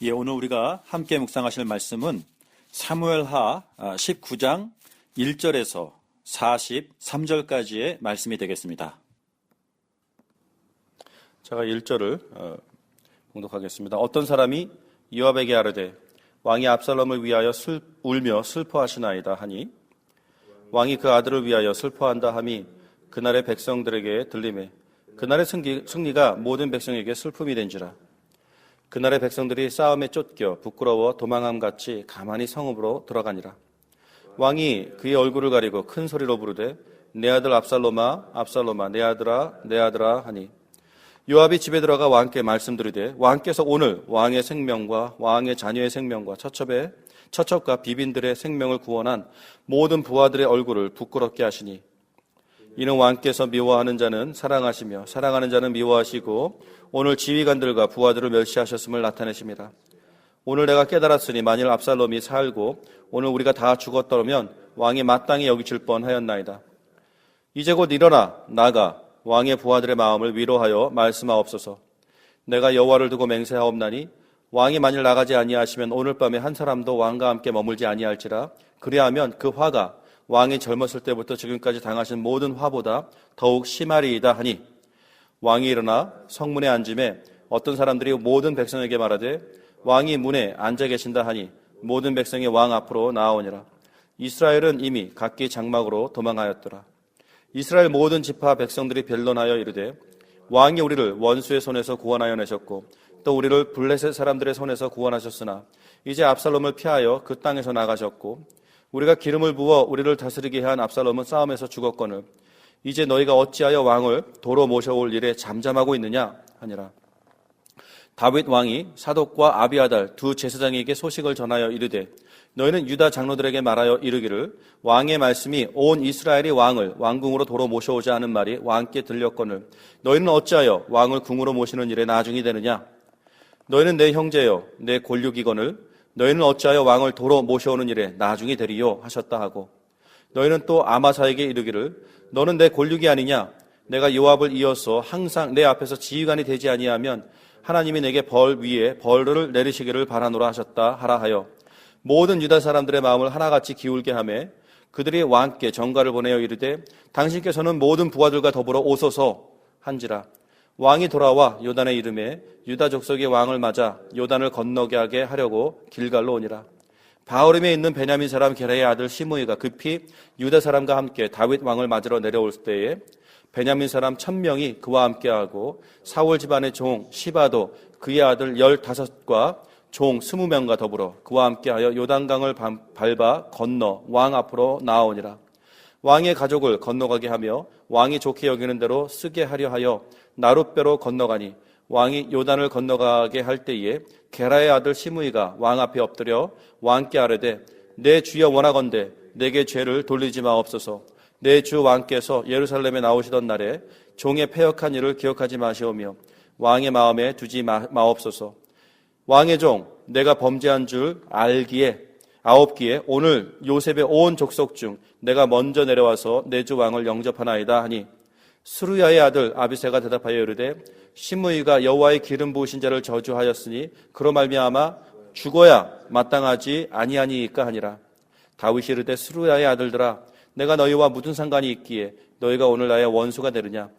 예, 오늘 우리가 함께 묵상하실 말씀은 사무엘하 19장 1절에서 43절까지의 말씀이 되겠습니다. 제가 1절을 어, 봉독하겠습니다. 어떤 사람이 요압에게 아르되 왕이 압살롬을 위하여 슬, 울며 슬퍼하시나이다 하니 왕이 그 아들을 위하여 슬퍼한다 함이 그날의 백성들에게 들림에 그날의 승리, 승리가 모든 백성에게 슬픔이 된지라 그날의 백성들이 싸움에 쫓겨 부끄러워 도망함 같이 가만히 성읍으로 들어가니라. 왕이 그의 얼굴을 가리고 큰 소리로 부르되 내 아들 압살롬아 압살롬아 내 아들아 내 아들아 하니. 요압이 집에 들어가 왕께 말씀드리되 왕께서 오늘 왕의 생명과 왕의 자녀의 생명과 처첩의 처첩과 비빈들의 생명을 구원한 모든 부하들의 얼굴을 부끄럽게 하시니 이는 왕께서 미워하는 자는 사랑하시며 사랑하는 자는 미워하시고 오늘 지휘관들과 부하들을 멸시하셨음을 나타내십니다. 오늘 내가 깨달았으니 만일 압살롬이 살고 오늘 우리가 다 죽었더라면 왕이 마땅히 여기질 뻔하였나이다. 이제 곧 일어나 나가 왕의 부하들의 마음을 위로하여 말씀하옵소서. 내가 여호와를 두고 맹세하옵나니 왕이 만일 나가지 아니하시면 오늘 밤에 한 사람도 왕과 함께 머물지 아니할지라 그리하면 그 화가 왕이 젊었을 때부터 지금까지 당하신 모든 화보다 더욱 심하리이다 하니 왕이 일어나 성문에 앉음에 어떤 사람들이 모든 백성에게 말하되 왕이 문에 앉아 계신다 하니 모든 백성이 왕 앞으로 나아오니라. 이스라엘은 이미 각기 장막으로 도망하였더라. 이스라엘 모든 지파 백성들이 변론하여 이르되 왕이 우리를 원수의 손에서 구원하여 내셨고 또 우리를 블레셋 사람들의 손에서 구원하셨으나 이제 압살롬을 피하여 그 땅에서 나가셨고 우리가 기름을 부어 우리를 다스리게 한 압살롬은 싸움에서 죽었거늘. 이제 너희가 어찌하여 왕을 도로 모셔올 일에 잠잠하고 있느냐 하니라. 다윗 왕이 사독과 아비아달 두 제사장에게 소식을 전하여 이르되 너희는 유다 장로들에게 말하여 이르기를 왕의 말씀이 온 이스라엘이 왕을 왕궁으로 도로 모셔오자 하는 말이 왕께 들렸거늘. 너희는 어찌하여 왕을 궁으로 모시는 일에 나중이 되느냐? 너희는 내 형제여 내 골육이거늘 너희는 어찌하여 왕을 도로 모셔오는 일에 나중이 되리요? 하셨다 하고 너희는 또 아마사에게 이르기를 너는 내 골육이 아니냐? 내가 요압을 이어서 항상 내 앞에서 지휘관이 되지 아니하면 하나님이 내게 벌 위에 벌을 내리시기를 바라노라 하셨다 하라 하여 모든 유다 사람들의 마음을 하나같이 기울게 하매 그들이 왕께 정가를 보내어 이르되 당신께서는 모든 부하들과 더불어 오소서 한지라 왕이 돌아와 요단의 이름에 유다 족속의 왕을 맞아 요단을 건너게 하게 하려고 길갈로 오니라 바울임에 있는 베냐민 사람 게라의 아들 시므이가 급히 유다 사람과 함께 다윗 왕을 맞으러 내려올 때에 베냐민 사람 천명이 그와 함께하고 사울 집안의 종 시바도 그의 아들 열다섯과 종 스무 명과 더불어 그와 함께하여 요단강을 밟아 건너 왕 앞으로 나아오니라. 왕의 가족을 건너가게 하며 왕이 좋게 여기는 대로 쓰게 하려 하여 나룻배로 건너가니 왕이 요단을 건너가게 할 때에 게라의 아들 시므이가 왕 앞에 엎드려 왕께 아뢰되 내 주여 원하건대 내게 죄를 돌리지 마옵소서. 내 주 왕께서 예루살렘에 나오시던 날에 종의 패역한 일을 기억하지 마시오며 왕의 마음에 두지 마옵소서. 왕의 종 내가 범죄한 줄 알기에 아홉기에 오늘 요셉의 온 족속 중 내가 먼저 내려와서 내 주 왕을 영접하나이다 하니 수루야의 아들 아비세가 대답하여 이르되 시므이가 여호와의 기름 부으신 자를 저주하였으니 그로 말미암아 죽어야 마땅하지 아니하니이까 하니라. 다윗이 이르되 수루야의 아들들아 내가 너희와 무슨 상관이 있기에 너희가 오늘 나의 원수가 되느냐?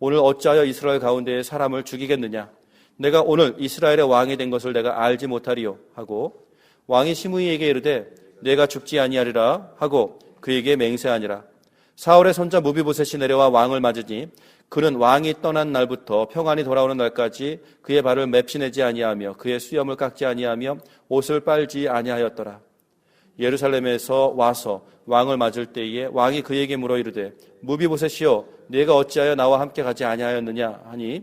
오늘 어찌하여 이스라엘 가운데에 사람을 죽이겠느냐? 내가 오늘 이스라엘의 왕이 된 것을 내가 알지 못하리요 하고 왕이 시므이에게 이르되 내가 죽지 아니하리라 하고 그에게 맹세하니라. 사울의 손자 무비보셋이 내려와 왕을 맞으니 그는 왕이 떠난 날부터 평안히 돌아오는 날까지 그의 발을 맵시내지 아니하며 그의 수염을 깎지 아니하며 옷을 빨지 아니하였더라. 예루살렘에서 와서 왕을 맞을 때에 왕이 그에게 물어 이르되 무비보셋이여 네가 어찌하여 나와 함께 가지 아니하였느냐 하니?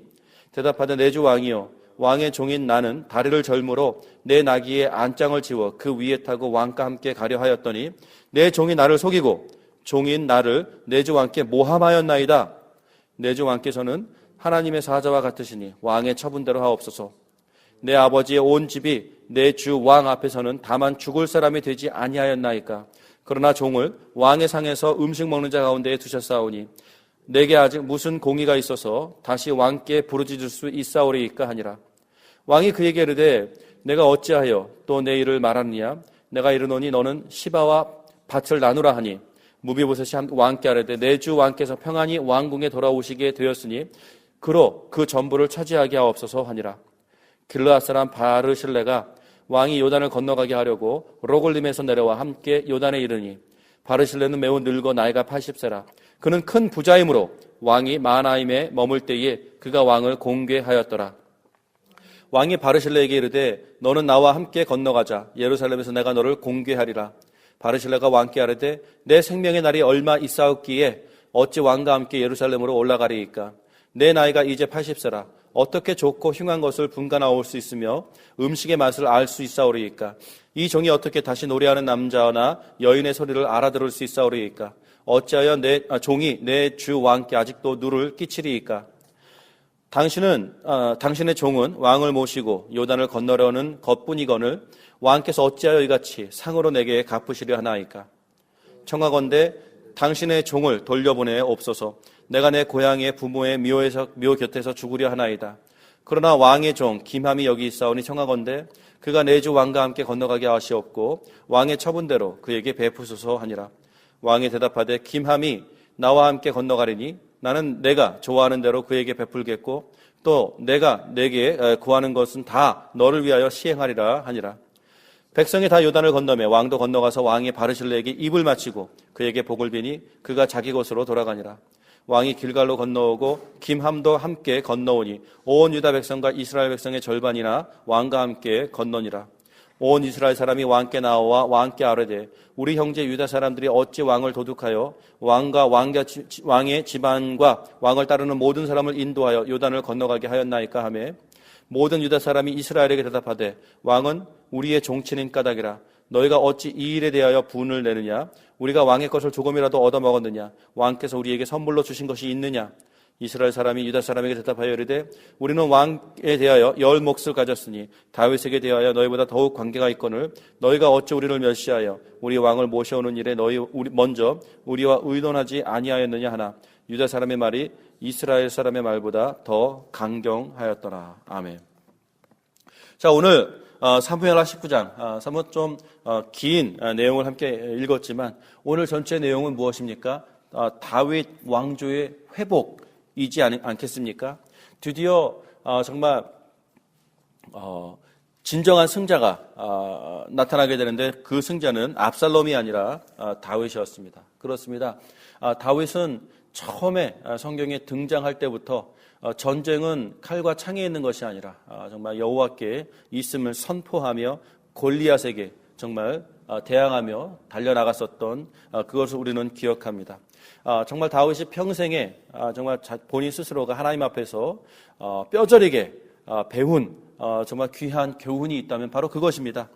대답하되 내주 왕이여 왕의 종인 나는 다리를 절므로 내 나귀의 안장을 지워 그 위에 타고 왕과 함께 가려 하였더니 내 종이 나를 속이고 종인 나를 내 주 왕께 모함하였나이다. 내 주 왕께서는 하나님의 사자와 같으시니 왕의 처분대로 하옵소서. 내 아버지의 온 집이 내 주 왕 앞에서는 다만 죽을 사람이 되지 아니하였나이까. 그러나 종을 왕의 상에서 음식 먹는 자 가운데에 두셨사오니 내게 아직 무슨 공의가 있어서 다시 왕께 부르짖을 수 있사오리이까 하니라. 왕이 그에게 이르되 내가 어찌하여 또 내 일을 말하느냐? 내가 이르노니 너는 시바와 밭을 나누라 하니 무비보셋이 왕께 아뢰되 내 주 왕께서 평안히 왕궁에 돌아오시게 되었으니 그로 그 전부를 차지하게 하옵소서 하니라. 길르앗 사람 바르실레가 왕이 요단을 건너가게 하려고 로골림에서 내려와 함께 요단에 이르니 바르실레는 매우 늙어 나이가 80세라 그는 큰 부자이므로 왕이 마나임에 머물 때에 그가 왕을 공개하였더라. 왕이 바르실레에게 이르되 너는 나와 함께 건너가자. 예루살렘에서 내가 너를 공개하리라. 바르실레가 왕께 아뢰되 내 생명의 날이 얼마 있사옵기에 어찌 왕과 함께 예루살렘으로 올라가리이까? 내 나이가 이제 80세라. 어떻게 좋고 흉한 것을 분간하올 수 있으며 음식의 맛을 알 수 있사오리이까? 이 종이 어떻게 다시 노래하는 남자나 여인의 소리를 알아들을 수 있사오리이까 어찌하여 내 아, 종이 내 주 왕께 아직도 누를 끼치리이까? 당신은 아, 당신의 종은 왕을 모시고 요단을 건너려는 것뿐이거늘 왕께서 어찌하여 이같이 상으로 내게 갚으시려 하나이까? 청하건대 당신의 종을 돌려보내 없소서 내가 내 고향의 부모의 묘에서 묘 곁에서 죽으려 하나이다. 그러나 왕의 종 김함이 여기 있사오니 청하건대 그가 내 주 왕과 함께 건너가게 하시옵고 왕의 처분대로 그에게 베푸소서 하니라 왕이 대답하되 김함이 나와 함께 건너가리니 나는 내가 좋아하는 대로 그에게 베풀겠고 또 내가 내게 구하는 것은 다 너를 위하여 시행하리라 하니라. 백성이 다 요단을 건너며 왕도 건너가서 왕의 바르실레에게 입을 맞추고 그에게 복을 비니 그가 자기 곳으로 돌아가니라. 왕이 길갈로 건너오고 김함도 함께 건너오니 온 유다 백성과 이스라엘 백성의 절반이나 왕과 함께 건너니라 온 이스라엘 사람이 왕께 나와 왕께 아뢰되 우리 형제 유다 사람들이 어찌 왕을 도둑하여 왕과 지- 왕의 집안과 왕을 따르는 모든 사람을 인도하여 요단을 건너가게 하였나이까 하매 모든 유다 사람이 이스라엘에게 대답하되 왕은 우리의 종친인 까닭이라 너희가 어찌 이 일에 대하여 분을 내느냐 우리가 왕의 것을 조금이라도 얻어 먹었느냐 왕께서 우리에게 선물로 주신 것이 있느냐 이스라엘 사람이 유다 사람에게 대답하여 이르되 우리는 왕에 대하여 열 몫을 가졌으니 다윗에게 대하여 너희보다 더욱 관계가 있거늘 너희가 어찌 우리를 멸시하여 우리 왕을 모셔오는 일에 너희 우리 먼저 우리와 의논하지 아니하였느냐 하나 유다 사람의 말이 이스라엘 사람의 말보다 더 강경하였더라 아멘. 자 오늘 어, 사무엘하 19장 아, 사뭇 좀긴 내용을 함께 읽었지만 오늘 전체 내용은 무엇입니까? 아, 다윗 왕조의 회복 이지 않, 않겠습니까? 드디어 어, 정말 어, 진정한 승자가 어, 나타나게 되는데 그 승자는 압살롬이 아니라 어, 다윗이었습니다. 그렇습니다. 아, 다윗은 처음에 아, 성경에 등장할 때부터 어, 전쟁은 칼과 창에 있는 것이 아니라 아, 정말 여호와께 있음을 선포하며 골리앗에게 정말 아, 대항하며 달려나갔었던 아, 그것을 우리는 기억합니다. 아, 정말 다윗이 평생에 아, 정말 자- 본인 스스로가 하나님 앞에서 어, 뼈저리게 아, 배운 어, 정말 귀한 교훈이 있다면 바로 그것입니다.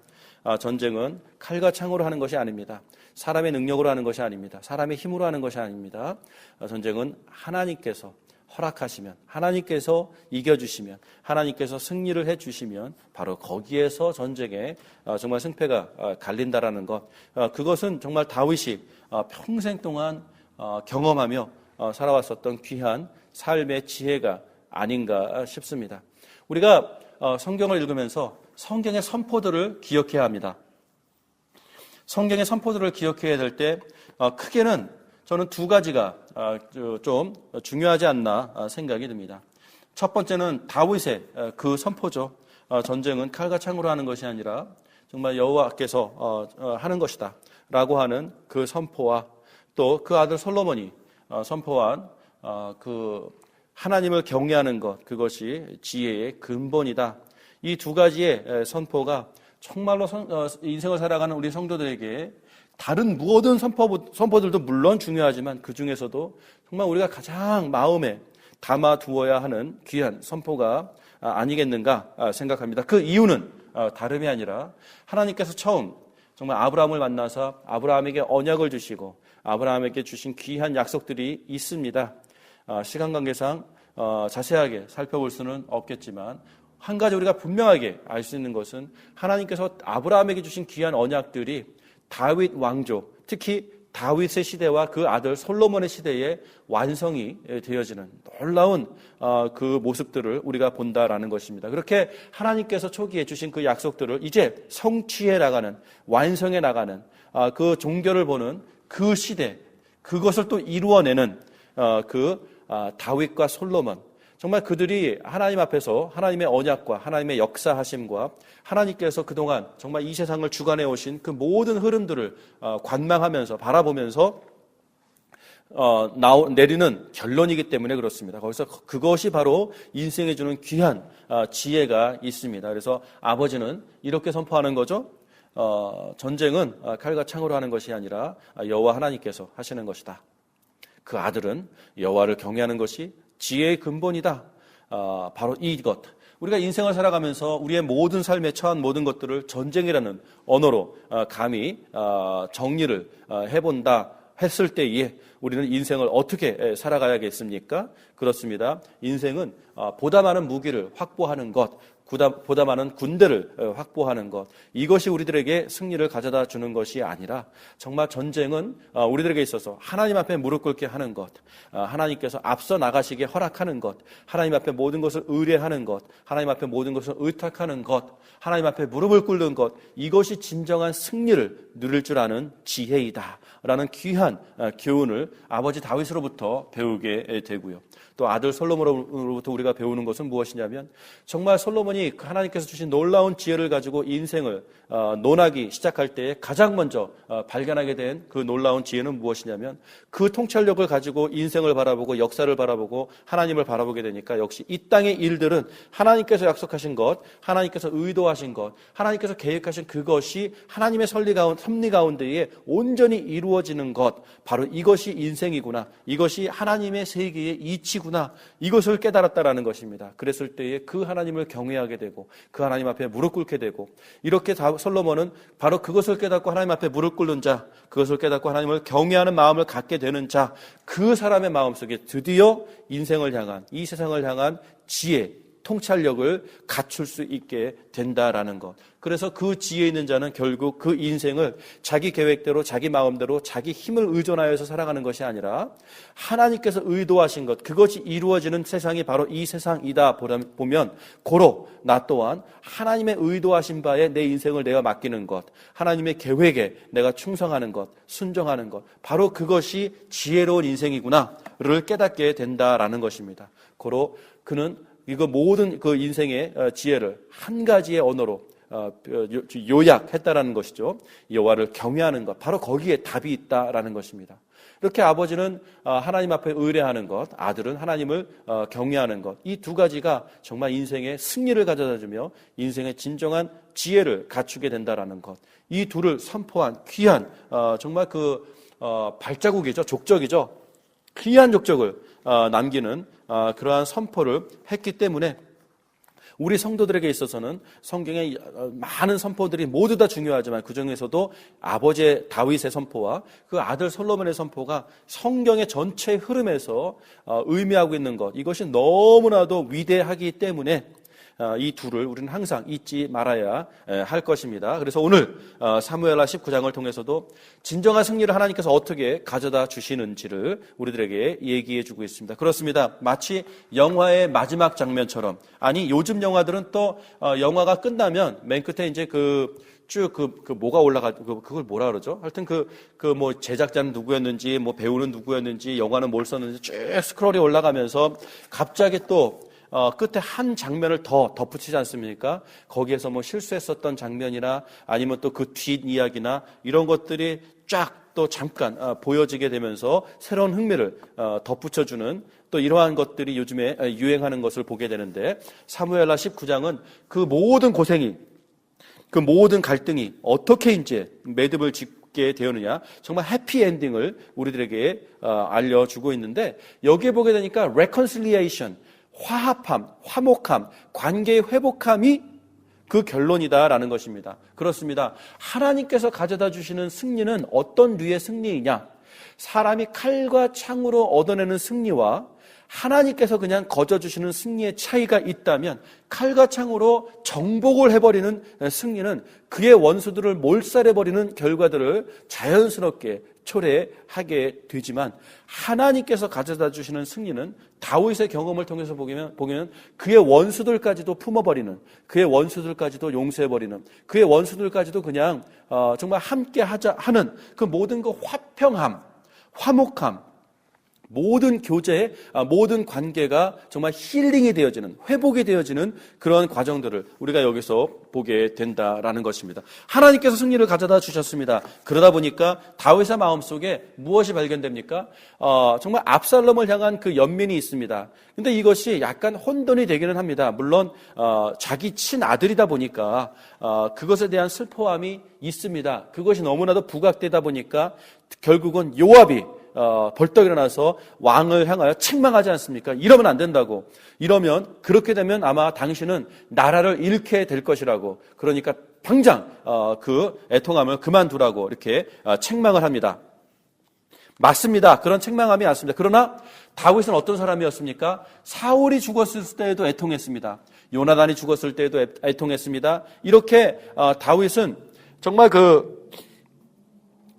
아, 전쟁은 칼과 창으로 하는 것이 아닙니다. 사람의 능력으로 하는 것이 아닙니다. 사람의 힘으로 하는 것이 아닙니다. 아, 전쟁은 하나님께서 허락하시면, 하나님께서 이겨주시면, 하나님께서 승리를 해주시면, 바로 거기에서 전쟁에 아, 정말 승패가 아, 갈린다라는 것. 아, 그것은 정말 다윗이 아, 평생 동안 어, 경험하며 어, 살아왔었던 귀한 삶의 지혜가 아닌가 싶습니다. 우리가 어, 성경을 읽으면서 성경의 선포들을 기억해야 합니다. 성경의 선포들을 기억해야 될때 어, 크게는 저는 두 가지가 어, 저- 좀 중요하지 않나 어, 생각이 듭니다. 첫 번째는 다윗의 어, 그 선포죠. 어, 전쟁은 칼과 창으로 하는 것이 아니라 정말 여호와께서 어, 어, 하는 것이다 라고 하는 그 선포와 또 그 아들 솔로몬이 어, 선포한 어, 그 하나님을 경외하는 것 그것이 지혜의 근본이다. 이 두 가지의 에, 선포가 정말로 선- 어, 인생을 살아가는 우리 성도들에게 다른 모든 선포, 선포 들도 물론 중요하지만 그 중에서도 정말 우리가 가장 마음에 담아 두어야 하는 귀한 선포가 아, 아니겠는가 아, 생각합니다. 그 이유는 아, 다름이 아니라 하나님께서 처음 정말 아브라함을 만나서 아브라함에게 언약을 주시고 아브라함에게 주신 귀한 약속들이 있습니다. 아, 시간 관계상 어, 자세하게 살펴볼 수는 없겠지만 한 가지 우리가 분명하게 알 수 있는 것은 하나님께서 아브라함에게 주신 귀한 언약들이 다윗 왕조, 특히 다윗의 시대와 그 아들 솔로몬의 시대에 완성이 되어지는 놀라운 어, 그 모습들을 우리가 본다라는 것입니다. 그렇게 하나님께서 초기에 주신 그 약속들을 이제 성취해 나가는 완성해 나가는 아, 그 종교를 보는 그 시대 그것을 또 이루어내는 어, 그 아, 다윗과 솔로몬 정말 그들이 하나님 앞에서 하나님의 언약과 하나님의 역사하심과 하나님께서 그동안 정말 이 세상을 주관해 오신 그 모든 흐름들을 어, 관망하면서 바라보면서 어, 내리는 결론이기 때문에 그렇습니다. 거기서 그것이 바로 인생에 주는 귀한 어, 지혜가 있습니다. 그래서 아버지는 이렇게 선포하는 거죠. 어, 전쟁은 어, 칼과 창으로 하는 것이 아니라 여호와 하나님께서 하시는 것이다. 그 아들은 여호와를 경외하는 것이 지혜의 근본이다. 어, 바로 이것. 우리가 인생을 살아가면서 우리의 모든 삶에 처한 모든 것들을 전쟁이라는 언어로 어, 감히 어, 정리를 어, 해본다 했을 때에 우리는 인생을 어떻게 에, 살아가야겠습니까? 그렇습니다. 인생은 어, 보다 많은 무기를 확보하는 것, 보다, 많은 군대를 어, 확보하는 것 이것이 우리들에게 승리를 가져다 주는 것이 아니라 정말 전쟁은 어, 우리들에게 있어서 하나님 앞에 무릎 꿇게 하는 것 어, 하나님께서 앞서 나가시게 허락하는 것 하나님 앞에 모든 것을 의뢰하는 것 하나님 앞에 모든 것을 의탁하는 것 하나님 앞에 무릎을 꿇는 것 이것이 진정한 승리를 누릴 줄 아는 지혜이다 라는 귀한 어, 교훈을 아버지 다윗으로부터 배우게 되고요. 또 아들 솔로몬으로부터 우리가 배우는 것은 무엇이냐면 정말 솔로몬이 하나님께서 주신 놀라운 지혜를 가지고 인생을 어, 논하기 시작할 때 가장 먼저 어, 발견하게 된 그 놀라운 지혜는 무엇이냐면 그 통찰력을 가지고 인생을 바라보고 역사를 바라보고 하나님을 바라보게 되니까 역시 이 땅의 일들은 하나님께서 약속하신 것, 하나님께서 의도하신 것, 하나님께서 계획하신 그것이 하나님의 설리 가운데, 섭리 가운데에 온전히 이루어지는 것, 바로 이것이 인생이구나. 이것이 하나님의 세계의 이치구나. 이것을 깨달았다라는 것입니다. 그랬을 때에 그 하나님을 경외하게 되고 그 하나님 앞에 무릎 꿇게 되고 이렇게 다 솔로몬은 바로 그것을 깨닫고 하나님 앞에 무릎 꿇는 자, 그것을 깨닫고 하나님을 경외하는 마음을 갖게 되는 자, 그 사람의 마음속에 드디어 인생을 향한 이 세상을 향한 지혜, 통찰력을 갖출 수 있게 된다라는 것. 그래서 그 지혜 있는 자는 결국 그 인생을 자기 계획대로, 자기 마음대로, 자기 힘을 의존하여서 살아가는 것이 아니라 하나님께서 의도하신 것, 그것이 이루어지는 세상이 바로 이 세상이다 보면, 고로 나 또한 하나님의 의도하신 바에 내 인생을 내가 맡기는 것, 하나님의 계획에 내가 충성하는 것, 순종하는 것, 바로 그것이 지혜로운 인생이구나를 깨닫게 된다라는 것입니다. 고로 그는 이거 모든 그 인생의 어, 지혜를 한 가지의 언어로 어, 요약했다라는 것이죠. 여호와를 경외하는 것, 바로 거기에 답이 있다라는 것입니다. 이렇게 아버지는 어, 하나님 앞에 의뢰하는 것, 아들은 하나님을 경외하는 것, 이 두 가지가 정말 인생의 승리를 가져다 주며 인생의 진정한 지혜를 갖추게 된다라는 것, 이 둘을 선포한 귀한 정말 그 발자국이죠, 족적이죠, 귀한 족적을 남기는 그러한 선포를 했기 때문에 우리 성도들에게 있어서는 성경의 많은 선포들이 모두 다 중요하지만 그 중에서도 아버지의 다윗의 선포와 그 아들 솔로몬의 선포가 성경의 전체 흐름에서 의미하고 있는 것 이것이 너무나도 위대하기 때문에 어, 이 둘을 우리는 항상 잊지 말아야 할 것입니다. 그래서 오늘 어, 사무엘하 19장을 통해서도 진정한 승리를 하나님께서 어떻게 가져다 주시는지를 우리들에게 얘기해 주고 있습니다. 그렇습니다. 마치 영화의 마지막 장면처럼 아니 요즘 영화들은 또 어, 영화가 끝나면 맨 끝에 이제 그 쭉 그, 그 뭐가 올라가, 그, 그걸 뭐라 그러죠? 하여튼 그, 그 뭐 제작자는 누구였는지, 뭐 배우는 누구였는지, 영화는 뭘 썼는지 쭉 스크롤이 올라가면서 갑자기 또 어, 끝에 한 장면을 더 덧붙이지 않습니까? 거기에서 뭐 실수했었던 장면이나 아니면 또 그 뒷 이야기나 이런 것들이 쫙 또 잠깐 어, 보여지게 되면서 새로운 흥미를 어, 덧붙여주는 또 이러한 것들이 요즘에 어, 유행하는 것을 보게 되는데 사무엘라 19장은 그 모든 고생이 그 모든 갈등이 어떻게 이제 매듭을 짓게 되었느냐 정말 해피 엔딩을 우리들에게 어, 알려주고 있는데 여기에 보게 되니까 reconciliation 화합함, 화목함, 관계의 회복함이 그 결론이다라는 것입니다. 그렇습니다. 하나님께서 가져다 주시는 승리는 어떤 류의 승리이냐? 사람이 칼과 창으로 얻어내는 승리와 하나님께서 그냥 거저 주시는 승리의 차이가 있다면 칼과 창으로 정복을 해버리는 승리는 그의 원수들을 몰살해버리는 결과들을 자연스럽게 초래하게 되지만 하나님께서 가져다 주시는 승리는 다윗의 경험을 통해서 보면, 보면 그의 원수들까지도 품어버리는 그의 원수들까지도 용서해버리는 그의 원수들까지도 그냥 어, 정말 함께 하자 하는 그 모든 그 화평함, 화목함, 모든 교제, 아, 모든 관계가 정말 힐링이 되어지는, 회복이 되어지는 그런 과정들을 우리가 여기서 보게 된다라는 것입니다. 하나님께서 승리를 가져다 주셨습니다. 그러다 보니까 다윗의 마음속에 무엇이 발견됩니까? 어, 정말 압살롬을 향한 그 연민이 있습니다. 근데 이것이 약간 혼돈이 되기는 합니다. 물론 어, 자기 친아들이다 보니까 어, 그것에 대한 슬퍼함이 있습니다. 그것이 너무나도 부각되다 보니까 결국은 요압이 어, 벌떡 일어나서 왕을 향하여 책망하지 않습니까? 이러면 안 된다고. 이러면 그렇게 되면 아마 당신은 나라를 잃게 될 것이라고. 그러니까 당장 어, 그 애통함을 그만두라고 이렇게 어, 책망을 합니다. 맞습니다. 그런 책망함이 맞습니다. 그러나 다윗은 어떤 사람이었습니까? 사울이 죽었을 때에도 애통했습니다. 요나단이 죽었을 때에도 애- 애통했습니다. 이렇게 어, 다윗은 정말 그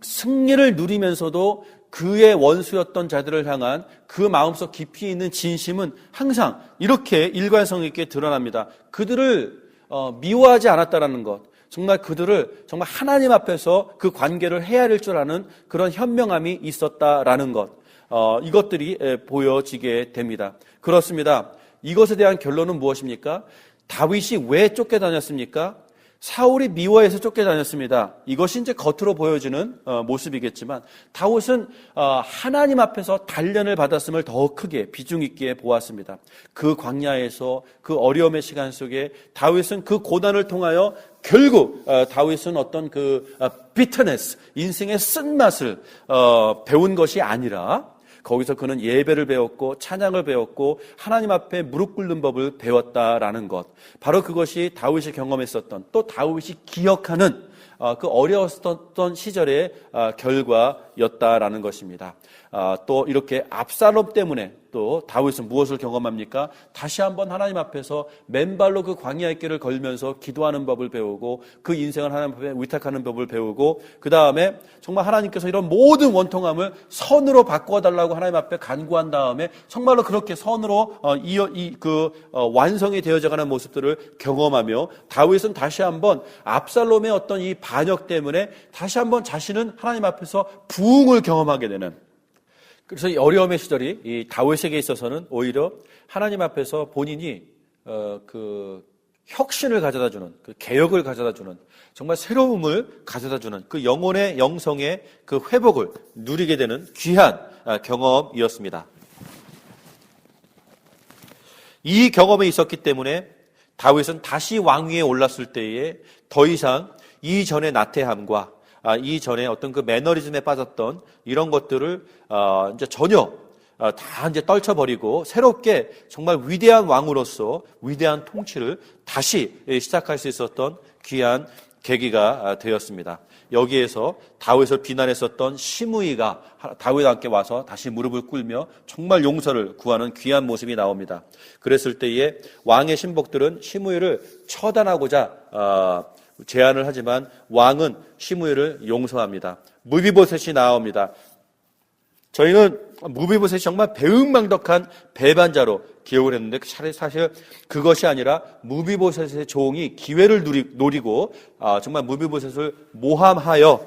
승리를 누리면서도 그의 원수였던 자들을 향한 그 마음속 깊이 있는 진심은 항상 이렇게 일관성 있게 드러납니다. 그들을 어, 미워하지 않았다라는 것. 정말 그들을 정말 하나님 앞에서 그 관계를 헤아릴 줄 아는 그런 현명함이 있었다라는 것. 어, 이것들이 에, 보여지게 됩니다. 그렇습니다. 이것에 대한 결론은 무엇입니까? 다윗이 왜 쫓겨다녔습니까? 사울이 미워해서 쫓겨다녔습니다. 이것이 이제 겉으로 보여지는 어, 모습이겠지만 다윗은 어, 하나님 앞에서 단련을 받았음을 더 크게 비중 있게 보았습니다. 그 광야에서 그 어려움의 시간 속에 다윗은 그 고난을 통하여 결국 어, 다윗은 어떤 그 비터네스 인생의 쓴맛을 어, 배운 것이 아니라 거기서 그는 예배를 배웠고 찬양을 배웠고 하나님 앞에 무릎 꿇는 법을 배웠다라는 것. 바로 그것이 다윗이 경험했었던 또 다윗이 기억하는 어, 그 어려웠던 시절의 어, 결과였다라는 것입니다. 아, 또 이렇게 압살롬 때문에 또 다윗은 무엇을 경험합니까? 다시 한번 하나님 앞에서 맨발로 그 광야의 길을 걸면서 기도하는 법을 배우고 그 인생을 하나님 앞에 위탁하는 법을 배우고 그 다음에 정말 하나님께서 이런 모든 원통함을 선으로 바꾸어 달라고 하나님 앞에 간구한 다음에 정말로 그렇게 선으로 어, 이어 이그 어, 완성이 되어져가는 모습들을 경험하며 다윗은 다시 한번 압살롬의 어떤 이 반역 때문에 다시 한번 자신은 하나님 앞에서 부흥을 경험하게 되는 그래서 이 어려움의 시절이 이 다윗에게 있어서는 오히려 하나님 앞에서 본인이 어, 그 혁신을 가져다 주는 그 개혁을 가져다 주는 정말 새로움을 가져다 주는 그 영혼의 영성의 그 회복을 누리게 되는 귀한 아, 경험이었습니다. 이 경험이 있었기 때문에 다윗은 다시 왕위에 올랐을 때에 더 이상 이전의 나태함과 아, 이 전에 어떤 그 매너리즘에 빠졌던 이런 것들을 어, 이제 전혀 어, 다 이제 떨쳐버리고 새롭게 정말 위대한 왕으로서 위대한 통치를 다시 시작할 수 있었던 귀한 계기가 아, 되었습니다. 여기에서 다윗을 비난했었던 시므이가 함께 와서 다시 무릎을 꿇며 정말 용서를 구하는 귀한 모습이 나옵니다. 그랬을 때에 왕의 신복들은 시므이를 처단하고자 어, 제안을 하지만 왕은 시므이를 용서합니다. 무비보셋이 나옵니다. 저희는 무비보셋이 정말 배은망덕한 배반자로 기억을 했는데 사실 그것이 아니라 무비보셋의 종이 기회를 노리고 아, 정말 무비보셋을 모함하여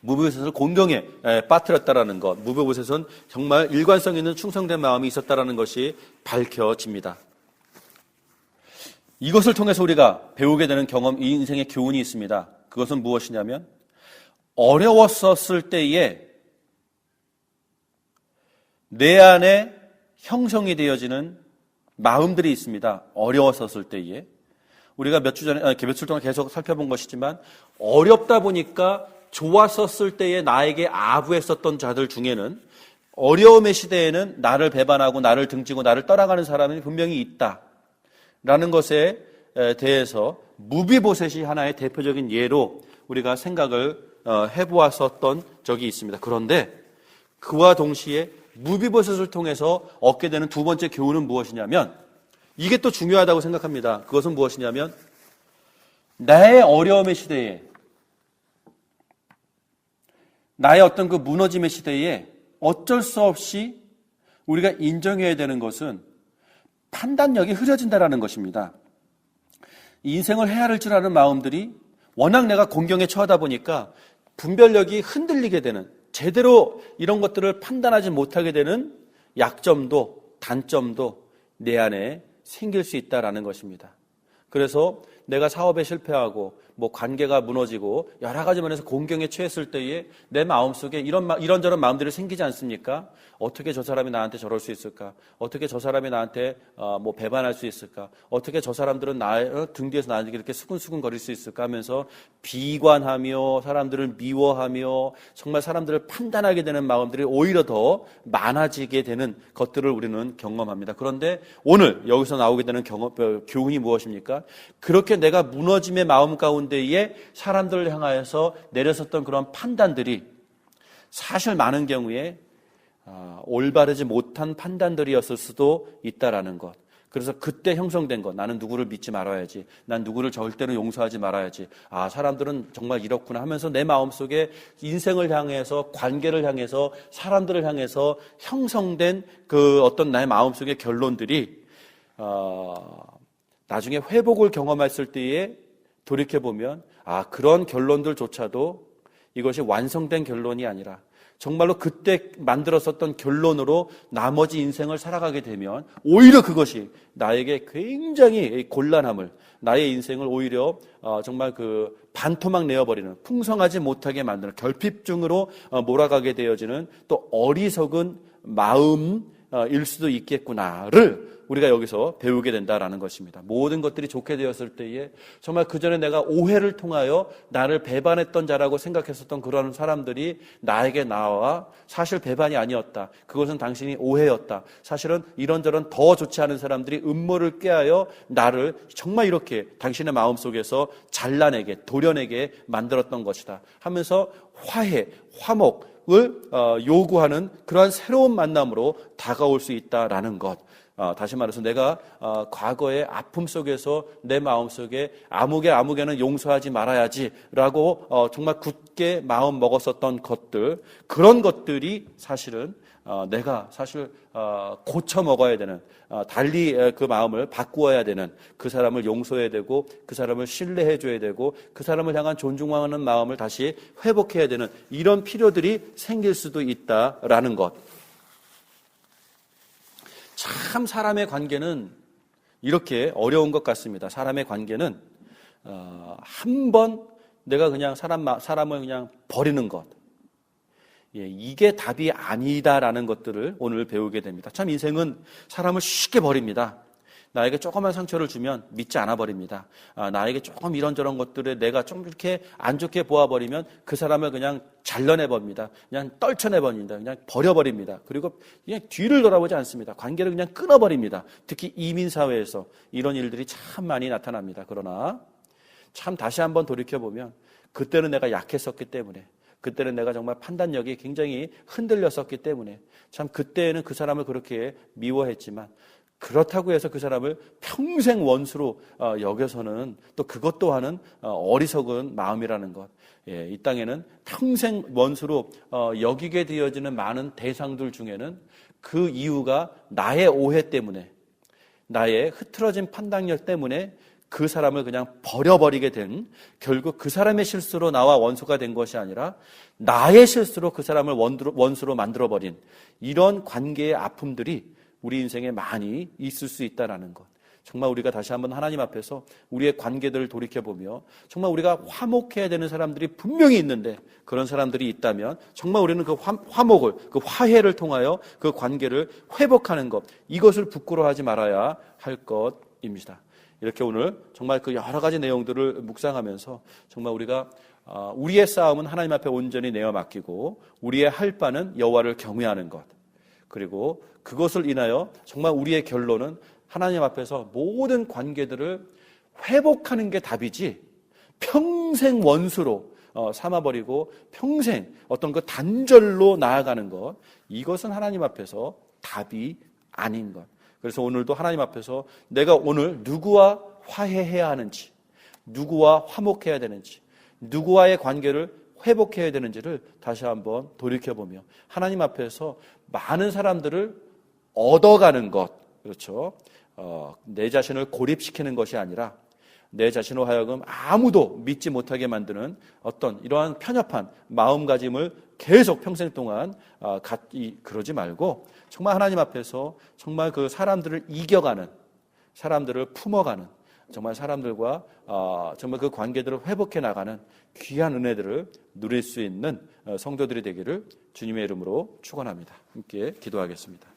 무비보셋을 공경에 빠뜨렸다라는 것, 무비보셋은 정말 일관성 있는 충성된 마음이 있었다라는 것이 밝혀집니다. 이것을 통해서 우리가 배우게 되는 경험, 이 인생의 교훈이 있습니다. 그것은 무엇이냐면 어려웠었을 때에 내 안에 형성이 되어지는 마음들이 있습니다. 어려웠었을 때에 우리가 몇 주 전에 아, 몇주 동안 계속 살펴본 것이지만 어렵다 보니까 좋았었을 때에 나에게 아부했었던 자들 중에는 어려움의 시대에는 나를 배반하고 나를 등지고 나를 떠나가는 사람이 분명히 있다. 라는 것에 대해서 무비보셋이 하나의 대표적인 예로 우리가 생각을 어, 해보았었던 적이 있습니다. 그런데 그와 동시에 무비버섯을 통해서 얻게 되는 두 번째 교훈은 무엇이냐면 이게 또 중요하다고 생각합니다. 그것은 무엇이냐면 나의 어려움의 시대에 나의 어떤 그 무너짐의 시대에 어쩔 수 없이 우리가 인정해야 되는 것은 판단력이 흐려진다라는 것입니다. 인생을 헤아릴 줄 아는 마음들이 워낙 내가 공경에 처하다 보니까 분별력이 흔들리게 되는 제대로 이런 것들을 판단하지 못하게 되는 약점도 단점도 내 안에 생길 수 있다라는 것입니다. 그래서 내가 사업에 실패하고 뭐 관계가 무너지고 여러 가지 면에서 공경에 처했을 때에 내 마음속에 이런 마- 이런저런 마음들이 생기지 않습니까? 어떻게 저 사람이 나한테 저럴 수 있을까? 어떻게 저 사람이 나한테 어, 뭐 배반할 수 있을까? 어떻게 저 사람들은 나의 어, 등 뒤에서 나한테 이렇게 수근수근 거릴 수 있을까 하면서 비관하며 사람들을 미워하며 정말 사람들을 판단하게 되는 마음들이 오히려 더 많아지게 되는 것들을 우리는 경험합니다. 그런데 오늘 여기서 나오게 되는 경험, 어, 교훈이 무엇입니까? 그렇게 내가 무너짐의 마음 가운데에 사람들을 향하여서 내렸었던 그런 판단들이 사실 많은 경우에 아, 올바르지 못한 판단들이었을 수도 있다라는 것. 그래서 그때 형성된 것. 나는 누구를 믿지 말아야지. 난 누구를 절대로 용서하지 말아야지. 아, 사람들은 정말 이렇구나 하면서 내 마음속에 인생을 향해서, 관계를 향해서, 사람들을 향해서 형성된 그 어떤 나의 마음속의 결론들이, 어, 나중에 회복을 경험했을 때에 돌이켜보면, 아, 그런 결론들조차도 이것이 완성된 결론이 아니라 정말로 그때 만들었었던 결론으로 나머지 인생을 살아가게 되면 오히려 그것이 나에게 굉장히 곤란함을 나의 인생을 오히려 어, 정말 그 반토막 내어버리는 풍성하지 못하게 만드는 결핍증으로 어, 몰아가게 되어지는 또 어리석은 마음 일 수도 있겠구나를 우리가 여기서 배우게 된다라는 것입니다. 모든 것들이 좋게 되었을 때에 정말 그 전에 내가 오해를 통하여 나를 배반했던 자라고 생각했었던 그런 사람들이 나에게 나와 사실 배반이 아니었다. 그것은 당신이 오해였다. 사실은 이런저런 더 좋지 않은 사람들이 음모를 꾀하여 나를 정말 이렇게 당신의 마음 속에서 잘라내게 도려내게 만들었던 것이다. 하면서 화해, 화목 을 어, 요구하는 그러한 새로운 만남으로 다가올 수 있다라는 것. 어, 다시 말해서 내가 어, 과거의 아픔 속에서 내 마음 속에 아무개 아무개는 용서하지 말아야지라고 어, 정말 굳게 마음 먹었었던 것들 그런 것들이 사실은 어, 내가 사실 어, 고쳐 먹어야 되는 어, 달리 에, 그 마음을 바꾸어야 되는 그 사람을 용서해야 되고 그 사람을 신뢰해 줘야 되고 그 사람을 향한 존중하는 마음을 다시 회복해야 되는 이런 필요들이 생길 수도 있다라는 것. 참 사람의 관계는 이렇게 어려운 것 같습니다. 사람의 관계는 어, 한번 내가 그냥 사람 사람을 그냥 버리는 것. 예, 이게 답이 아니다라는 것들을 오늘 배우게 됩니다. 참 인생은 사람을 쉽게 버립니다. 나에게 조그만 상처를 주면 믿지 않아 버립니다. 아, 나에게 조금 이런저런 것들에 내가 좀 이렇게 안 좋게 보아버리면 그 사람을 그냥 잘라내 버립니다. 그냥 떨쳐내 버립니다. 그냥 버려버립니다. 그리고 그냥 뒤를 돌아보지 않습니다. 관계를 그냥 끊어버립니다. 특히 이민사회에서 이런 일들이 참 많이 나타납니다. 그러나 참 다시 한번 돌이켜보면 그때는 내가 약했었기 때문에 그때는 내가 정말 판단력이 굉장히 흔들렸었기 때문에 참 그때는 그 사람을 그렇게 미워했지만 그렇다고 해서 그 사람을 평생 원수로 어, 여겨서는 또 그것 또한은 어, 어리석은 마음이라는 것. 예, 이 땅에는 평생 원수로 어, 여기게 되어지는 많은 대상들 중에는 그 이유가 나의 오해 때문에 나의 흐트러진 판단력 때문에 그 사람을 그냥 버려버리게 된 결국 그 사람의 실수로 나와 원수가 된 것이 아니라 나의 실수로 그 사람을 원수로 만들어버린 이런 관계의 아픔들이 우리 인생에 많이 있을 수 있다라는 것. 정말 우리가 다시 한번 하나님 앞에서 우리의 관계들을 돌이켜보며 정말 우리가 화목해야 되는 사람들이 분명히 있는데 그런 사람들이 있다면 정말 우리는 그 화, 목을그 화해를 통하여 그 관계를 회복하는 것 이것을 부끄러워하지 말아야 할 것입니다. 이렇게 오늘 정말 그 여러 가지 내용들을 묵상하면서 정말 우리가 어, 우리의 싸움은 하나님 앞에 온전히 내어 맡기고 우리의 할 바는 여호와를 경외하는 것. 그리고 그것을 인하여 정말 우리의 결론은 하나님 앞에서 모든 관계들을 회복하는 게 답이지 평생 원수로 어, 삼아버리고 평생 어떤 그 단절로 나아가는 것 이것은 하나님 앞에서 답이 아닌 것. 그래서 오늘도 하나님 앞에서 내가 오늘 누구와 화해해야 하는지, 누구와 화목해야 되는지, 누구와의 관계를 회복해야 되는지를 다시 한번 돌이켜보며 하나님 앞에서 많은 사람들을 얻어가는 것, 그렇죠. 어, 내 자신을 고립시키는 것이 아니라 내 자신을 하여금 아무도 믿지 못하게 만드는 어떤 이러한 편협한 마음가짐을 계속 평생 동안 어, 갖기 그러지 말고 정말 하나님 앞에서 정말 그 사람들을 이겨가는 사람들을 품어가는 정말 사람들과 어, 정말 그 관계들을 회복해 나가는 귀한 은혜들을 누릴 수 있는 어, 성도들이 되기를 주님의 이름으로 축원합니다. 함께 기도하겠습니다.